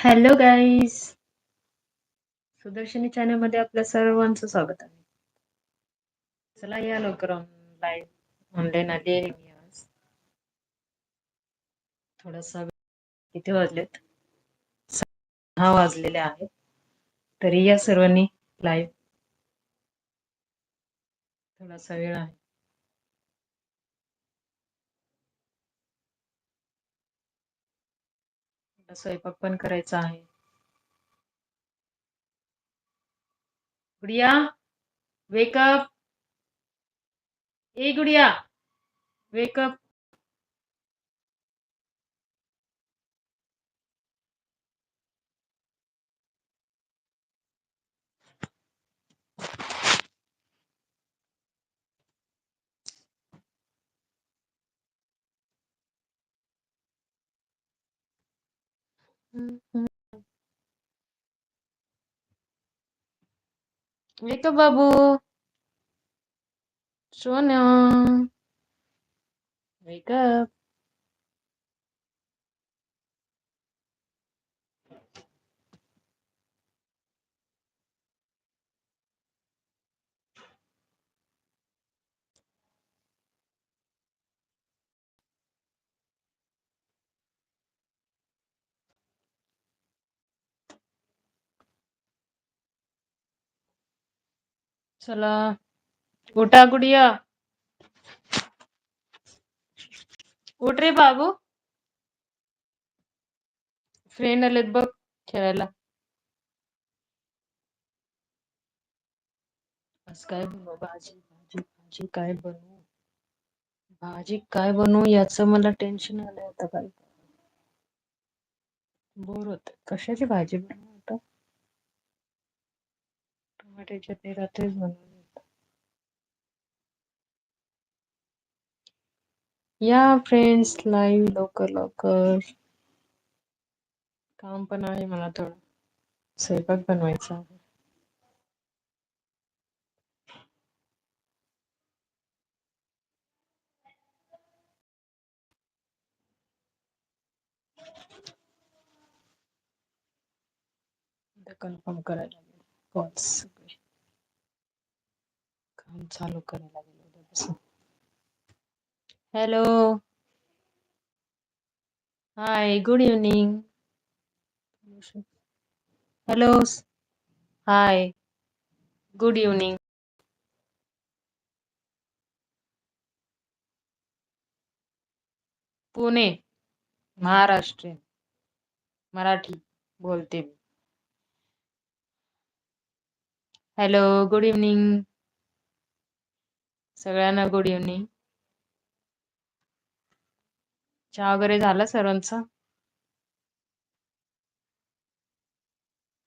Hello guys. Sudarshani चॅनलमध्ये आपल्या सर्वांचं स्वागत आहे. चला या लवकर ऑनलाईन ऑनलाईन आली आहे मी आज. थोडासा किती वाजलेत. सहा वाजलेले आहेत. तरी या सर्वांनी लाईव्ह थोडासा वेळ आहे. स्वयंपाक पण करायचा आहे. गुडिया वेकअप ए Gudiya. Wake up wake up बाबू सोन्या वेकअप चला, उठा गुडिया। उठ रे बाबू। फ्रेंड आलेत बघ भाजी काय बनवू? भाजी मला टेन्शन आलंय आता काय बोर होत कशाची भाजी बनवू? आता चटणी रात्रीच बनवली होती. या फ्रेंड्स लाईव्ह लवकर लवकर काम पण आहे मला थोडं. स्वयंपाक बनवायचा आहे. कन्फर्म करायला लागेल. कॉल्स सगळे काम चालू करायला लागेल उद्यापासून hello hi good evening hello hi good evening Pune Maharashtra Marathi बोलते मी हॅलो गुड इव्हनिंग सगळ्यांना गुड इव्हनिंग चहा वगैरे झाला सर्वांचा?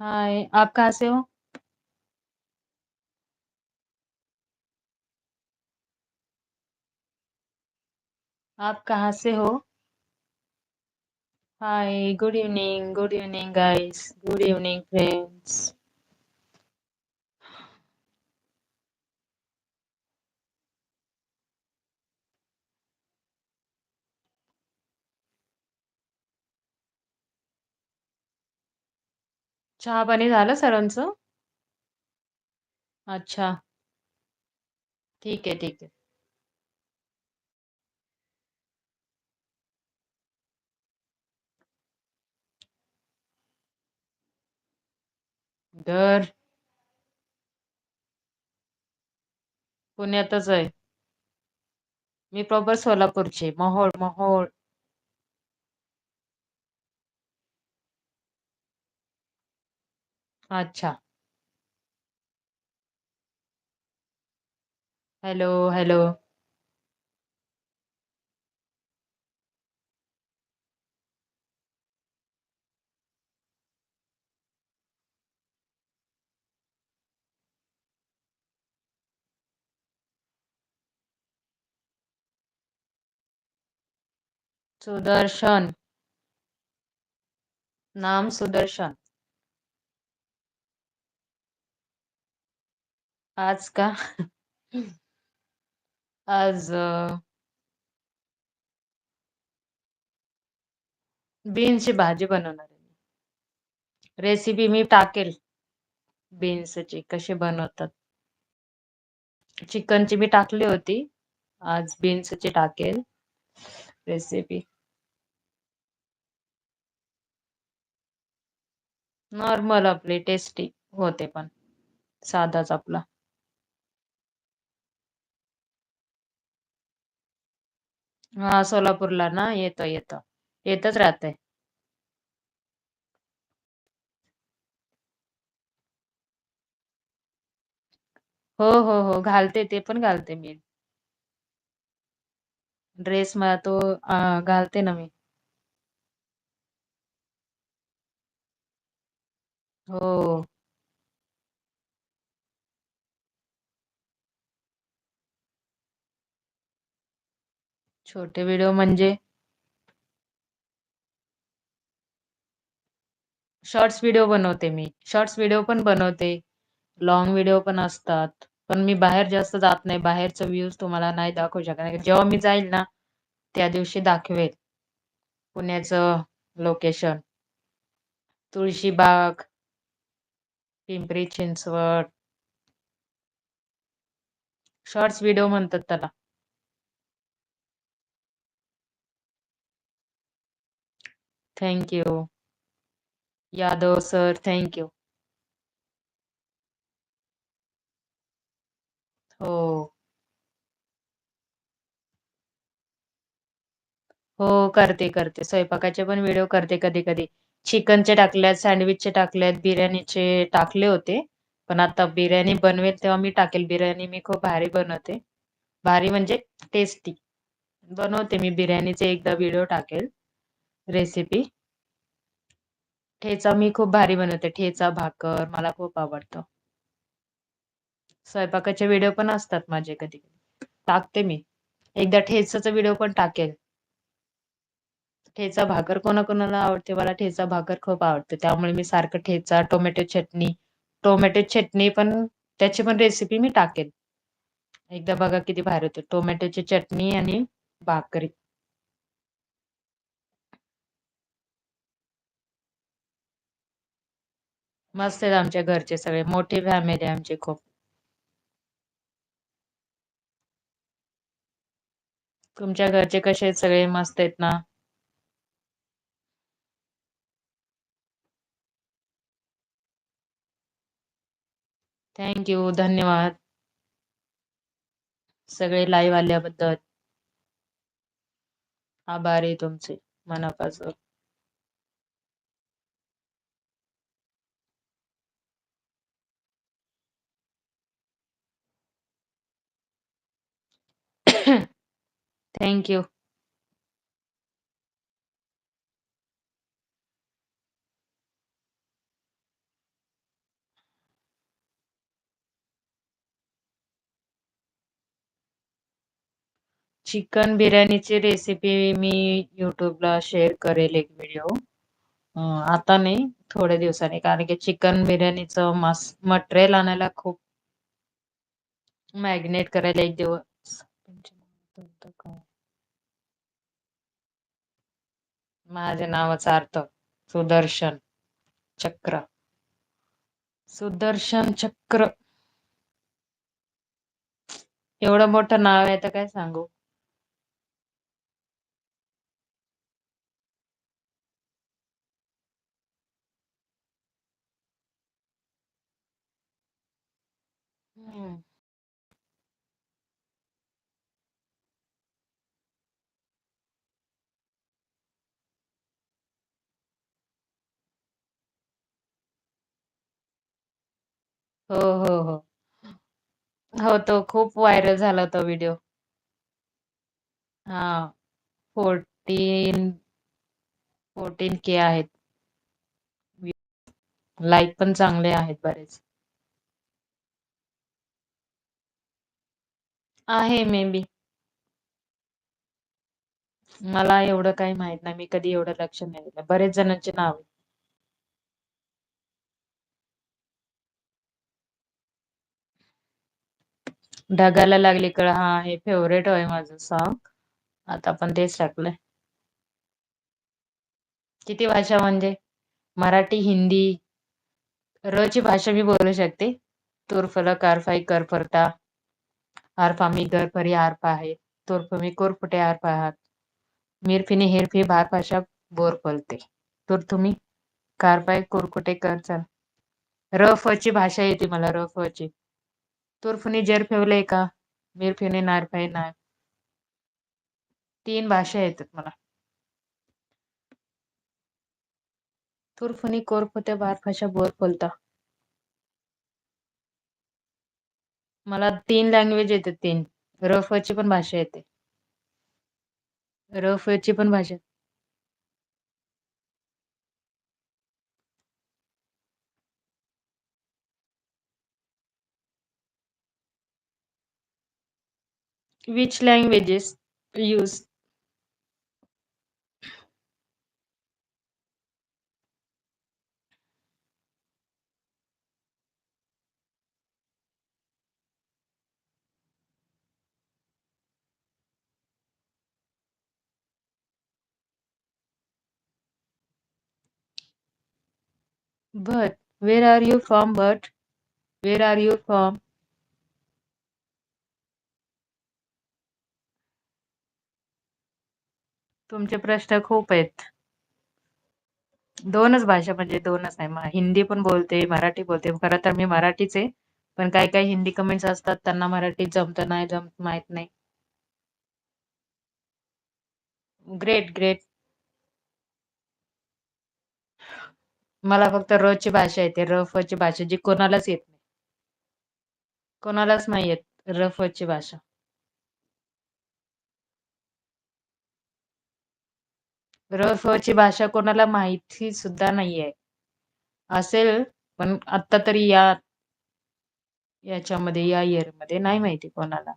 हाय आप कहाँ से हो? आप कहाँ से हो? Hi good evening good evening guys good evening friends चहा पाणी झालं सरांचं? अच्छा. ठीक आहे ठीक आहे. घर पुण्यातच आहे. मी प्रॉपर सोलापूरची मोहोळ मोहोळ अच्छा. Hello hello. सुदर्शन. नाम सुदर्शन. आज का? आज बीन्सची भाजी बनवणार आहे रेसिपी मी टाकेल. बीन्सची कशी बनवतात. चिकनची मी टाकली होती. आज बीन्सची टाकेल. रेसिपी नॉर्मल आपली टेस्टी होते पण. साधाच आपला. हा सोलापूरला ना? येतो येतो. येतच राहते. हो हो हो. घालते ते पण घालते मी. ड्रेस मला तो घालते ना मी. हो. छोटे व्हिडिओ म्हणजे? शॉर्ट्स व्हिडिओ बनवते मी. शॉर्ट्स व्हिडिओ पण बनवते. लॉंग व्हिडिओ पण असतात. पण मी बाहेर जास्त जात नाही. बाहेरचा व्ह्यूज तुम्हाला नाही दाखवू शकत. जेव्हा मी जाईल ना त्या दिवशी दाखवेल. पुण्याचं location Tulshibag Pimpri Chinchwad. Shorts video म्हणतात त्याला. Thank you Yadav sir thank you हो. हो करते करते. स्वयंपाकाचे पण व्हिडिओ करते कधी कधी. चिकनचे टाकल्यात सँडविचचे टाकलेत बिर्याणीचे टाकले होते. पण आता बिर्याणी बनवेल तेव्हा मी टाकेल. बिर्याणी मी खूप भारी बनवते. भारी म्हणजे टेस्टी बनवते मी बिर्याणीचे एकदा व्हिडिओ टाकेल. रेसिपी ठेचा मी खूप भारी बनवते. ठेचा भाकर मला खूप आवडतं. स्वयंपाकाचे व्हिडिओ पण असतात माझे कधी टाकते मी. एकदा ठेचाचा व्हिडिओ पण टाकेल. ठेचा भाकर कोणाकोणाला आवडते? मला ठेचा भाकर खूप आवडते. त्यामुळे मी सारखं ठेचा टोमॅटो चटणी टोमॅटो चटणी पण त्याची पण रेसिपी मी टाकेल. एकदा बघा किती भारी होते. टोमॅटोची चटणी आणि भाकरी. मस्त आहेत आमच्या घरचे सगळे. मोठी फॅमिली आहे आमची खूप. तुमच्या घरचे कसे आहेत? सगळे मस्त आहेत ना. थँक यू धन्यवाद. सगळे लाईव्ह आल्याबद्दल. आभार आहे तुमचे मनापासून. Thank you. चिकन बिर्याणीची रेसिपी मी युट्यूबला शेअर करेल एक व्हिडिओ आता नाही थोड्या दिवसांनी कारण की चिकन बिर्याणीच मस मटेरियल आणायला खूप मॅग्नेट करायला एक दिवस माझ्या नावाचा अर्थ सुदर्शन चक्र. सुदर्शन चक्र. एवढं मोठं नाव आहे तर काय सांगू? हम्म. हो हो हो. हो तो खूप व्हायरल झाला होता व्हिडिओ. हा फोर्टीन फोर्टीन के आहेत. लाईक पण चांगले आहेत बरेच. आहे मे बी. मला एवढं काही माहीत नाही. मी कधी एवढं लक्ष नाही दिलं. बरेच जणांचे नाव ढगायला लागली कळ हा हे फेवरेट आहे माझं सॉन्ग आता पण तेच टाकलंय. किती भाषा म्हणजे? मराठी हिंदी र ची भाषा मी बोलू शकते. तूर्फला कारफाई करफरता आरफामी गरफरी आरफा आहे. तोरफमी कोरफुटे आरफा आहात मिरफिनी हेरफी भार भाषा बोर पलते. तर तुम्ही कारफाई कोरफुटे कर चल. रफची भाषा येते मला रफची तुर्फुनी जर फेवलंय का? मीर नारफाई नार तीन भाषा येतात मला. तुर्फनी कोरफुटे बार भाषा बोर पलता मला तीन लँग्वेज येते तीन. रफची पण भाषा येते. रफची पण भाषा. Which languages used? But where are you from? But where are you from? तुमचे प्रश्न खूप आहेत. दोनच भाषा म्हणजे दोनच आहे. हिंदी पण बोलते मराठी बोलते. खरं तर मी मराठीच आहे. पण काही काही हिंदी कमेंट्स असतात त्यांना मराठी जमत नाही जमत माहीत नाही. ग्रेट ग्रेट मला फक्त र ची भाषा येते. रफची भाषा जी कोणालाच येत नाही. कोणालाच नाही येत रफची भाषा. र फची ची भाषा कोणाला माहिती सुद्धा नाहीये. असेल पण आता तरी या याच्यामध्ये या इयरमध्ये नाही माहिती कोणाला.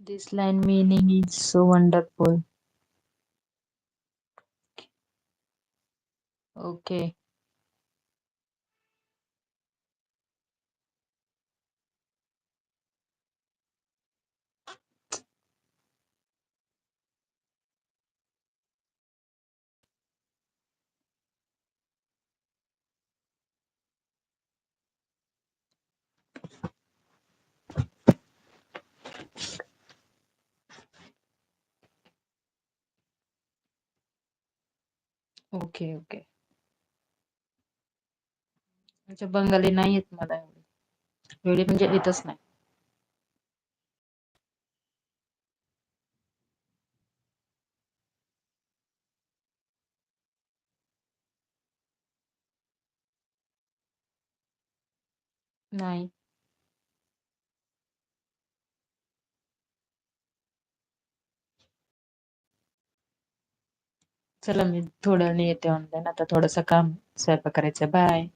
This line meaning is so wonderful. Okay. Okay okay अच्छा बंगाली नाही येत मला एवढी एवढी म्हणजे येतच नाही नाही चला मी थोड्या वेळाने येते ऑनलाईन आता थोडंसं काम स्वयंपाक करायचं बाय